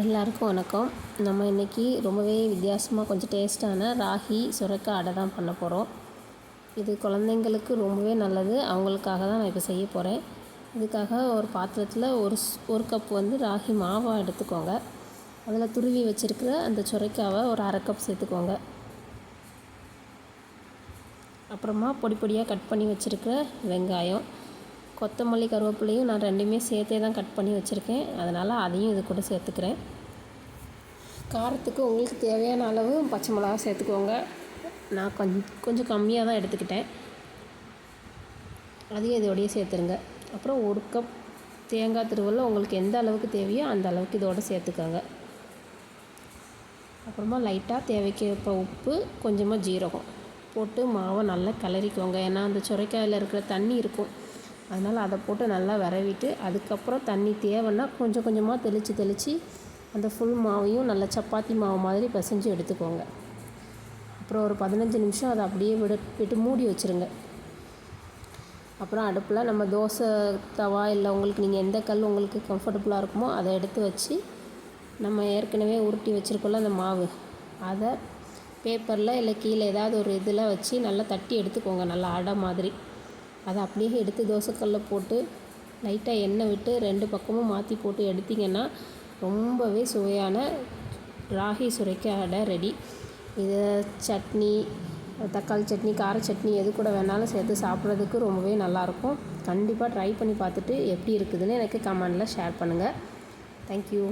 எல்லாருக்கும் வணக்கம். நம்ம இன்றைக்கி ரொம்பவே வித்தியாசமாக கொஞ்சம் டேஸ்ட்டான ராகி சுரக்காய் அடை தான் பண்ண போகிறோம் இது குழந்தைங்களுக்கு ரொம்பவே நல்லது. அவங்களுக்காக தான் நான் இப்போ செய்ய போகிறேன் இதுக்காக ஒரு பாத்திரத்தில் ஒரு ஒரு கப் வந்து ராகி மாவை எடுத்துக்கோங்க. அதில் துருவி வச்சுருக்கிற அந்த சுரைக்காவை ஒரு அரை கப் சேர்த்துக்கோங்க. அப்புறமா பொடி பொடியாக கட் பண்ணி வச்சுருக்கிற வெங்காயம். கொத்தமல்லி கருவேப்பிலையும் நான் ரெண்டுமே சேர்த்தே தான் கட் பண்ணி வச்சுருக்கேன். அதனால் அதையும் இது கூட சேர்த்துக்கிறேன். காரத்துக்கு உங்களுக்கு தேவையான அளவு பச்சை மிளகா சேர்த்துக்கோங்க. நான் கொஞ்சம் கொஞ்சம் கம்மியாக தான் எடுத்துக்கிட்டேன். அதையும் இதோடய சேர்த்துருங்க. அப்புறம் ஒரு கப் தேங்காய் திருவல்ல உங்களுக்கு எந்த அளவுக்கு தேவையோ அந்த அளவுக்கு இதோட சேர்த்துக்கோங்க. அப்புறமா லைட்டாக தேவைக்கு இப்போ உப்பு கொஞ்சமாக ஜீரகம் போட்டு மாவை நல்லா கிளறிக்கோங்க. ஏன்னா அந்த சுரைக்காயில் இருக்கிற தண்ணி இருக்கும். அதனால் அதை போட்டு நல்லா விரவிட்டு அதுக்கப்புறம் தண்ணி தேவைன்னா கொஞ்சம் கொஞ்சமாக தெளித்து தெளித்து அந்த ஃபுல் மாவையும் நல்லா சப்பாத்தி மாவு மாதிரி பிசைஞ்சு எடுத்துக்கோங்க. அப்புறம் ஒரு பதினஞ்சு நிமிஷம் அதை அப்படியே விட விட்டு மூடி வச்சுருங்க. அப்புறம் அடுப்பில் நம்ம தோசை தவா இல்லை உங்களுக்கு நீங்கள் எந்த கல் உங்களுக்கு கம்ஃபர்டபுளாக இருக்குமோ அதை எடுத்து வச்சு நம்ம ஏற்கனவே உருட்டி வச்சுருக்கோம்ல அந்த மாவு அதை பேப்பரில் இல்லை கீழே ஏதாவது ஒரு இதில் வச்சு நல்லா தட்டி எடுத்துக்கோங்க. நல்லா அடை மாதிரி. அதை அப்படியே எடுத்து தோசைக்கல்லில் போட்டு லைட்டாக எண்ணெய் விட்டு ரெண்டு பக்கமும் மாற்றி போட்டு எடுத்திங்கன்னா ரொம்பவே சுவையான ராகி சுரைக்காய் அடை ரெடி இது சட்னி தக்காளி சட்னி கார சட்னி எது கூட வேணாலும் சேர்த்து சாப்பிட்றதுக்கு ரொம்பவே நல்லாயிருக்கும். கண்டிப்பாக ட்ரை பண்ணி பார்த்துட்டு எப்படி இருக்குதுன்னு எனக்கு கமெண்டில் ஷேர் பண்ணுங்கள் தேங்க்யூ